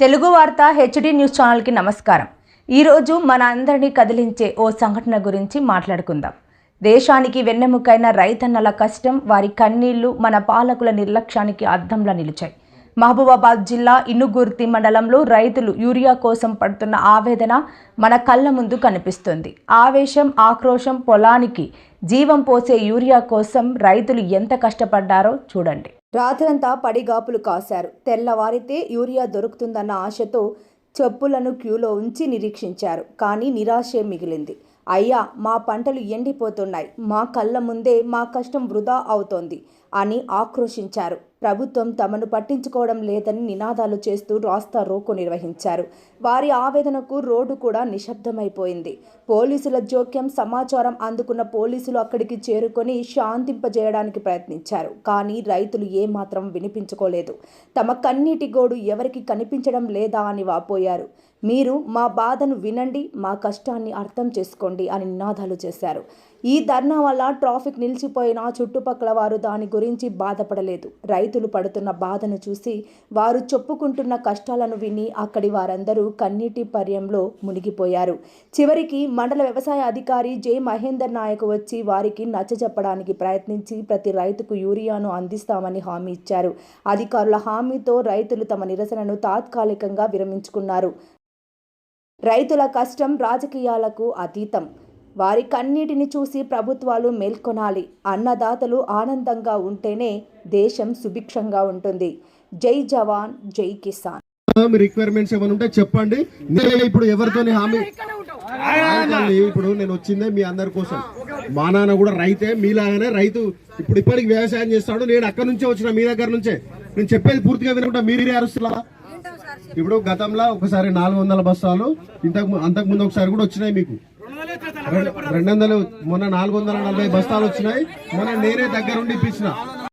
తెలుగు వార్త HD news ఛానల్కి నమస్కారం. ఈరోజు మన అందరినీ కదిలించే ఓ సంఘటన గురించి మాట్లాడుకుందాం. దేశానికి వెన్నెముకైన రైతన్నల కష్టం వారి కన్నీళ్ళు మన పాలకుల నిర్లక్ష్యానికి అద్దంలా నిలిచాయి. మహబూబాబాద్ జిల్లా ఇనుగుర్తి మండలంలో రైతులు యూరియా కోసం పడుతున్న ఆవేదన మన కళ్ళ ముందు కనిపిస్తుంది. ఆవేశం ఆక్రోశం పొలానికి జీవం పోసే యూరియా కోసం రైతులు ఎంత కష్టపడ్డారో చూడండి. రాత్రంతా పడిగాపులు కాశారు. తెల్లవారితే యూరియా దొరుకుతుందన్న ఆశతో చెప్పులను క్యూలో ఉంచి నిరీక్షించారు. కానీ నిరాశే మిగిలింది. అయ్యా మా పంటలు ఎండిపోతున్నాయి. మా కళ్ళ ముందే మా కష్టం వృధా అవుతోంది అని ఆక్రోషించారు ప్రభుత్వం తమను పట్టించుకోవడం లేదని నినాదాలు చేస్తూ రాస్తా రోకో నిర్వహించారు. వారి ఆవేదనకు రోడ్డు కూడా నిశ్శబ్దమైపోయింది. పోలీసుల జోక్యం సమాచారం అందుకున్న పోలీసులు అక్కడికి చేరుకొని శాంతింపజేయడానికి ప్రయత్నించారు. కానీ రైతులు ఏమాత్రం వినిపించుకోలేదు. తమ కన్నీటి గోడు ఎవరికి కనిపించడం లేదా అని వాపోయారు. మీరు మా బాధను వినండి మా కష్టాన్ని అర్థం చేసుకోండి అని నినాదాలు చేశారు. ఈ ధర్నా వల్ల ట్రాఫిక్ నిలిచిపోయినా చుట్టుపక్కల వారు దాని గురించి బాధపడలేదు. రైతులు పడుతున్న బాధను చూసి వారు చెప్పుకుంటున్న కష్టాలను విని అక్కడి వారందరూ కన్నీటి పర్యంలో మునిగిపోయారు. చివరికి మండల వ్యవసాయ అధికారి జె. మహేందర్ నాయక్ వచ్చి వారికి నచ్చజెప్పడానికి ప్రయత్నించి ప్రతి రైతుకు యూరియాను అందిస్తామని హామీ ఇచ్చారు. అధికారుల హామీతో రైతులు తమ నిరసనను తాత్కాలికంగా విరమించుకున్నారు. రైతుల కష్టం రాజకీయాలకు అతీతం. వారి కన్నీటిని చూసి ప్రభుత్వాలు మేల్కొనాలి. అన్నదాతలు ఆనందంగా ఉంటేనే దేశం సుభిక్షంగా ఉంటుంది. జై జవాన్ జై కిసాన్. మీ రిక్వైర్మెంట్స్ ఏమైనా ఉంటే చెప్పండి. నేను ఇప్పుడు ఎవరితోని హామీ ఇప్పుడు నేను వచ్చిందే మీ అందరి కోసం. మా నాన్న కూడా రైతే మీలాగానే రైతు ఇప్పుడు ఇప్పటికి వ్యవసాయం చేస్తాడు. నేను అక్కడ నుంచే వచ్చిన మీ దగ్గర నుంచే. నేను చెప్పేది పూర్తిగా వినకుండా మీరే అరుస్తున్నా ఇప్పుడు గతంలో ఒకసారి నాలుగు వందల బస్తాలు ఇంతకు అంతకు ముందు ఒకసారి కూడా వచ్చినాయి మీకు. రెండు రెండు వందలు మొన్న నాలుగు వందల నలభై బస్తాలు వచ్చినాయి మొన్న నేనే దగ్గరుండి ఇప్పించిన.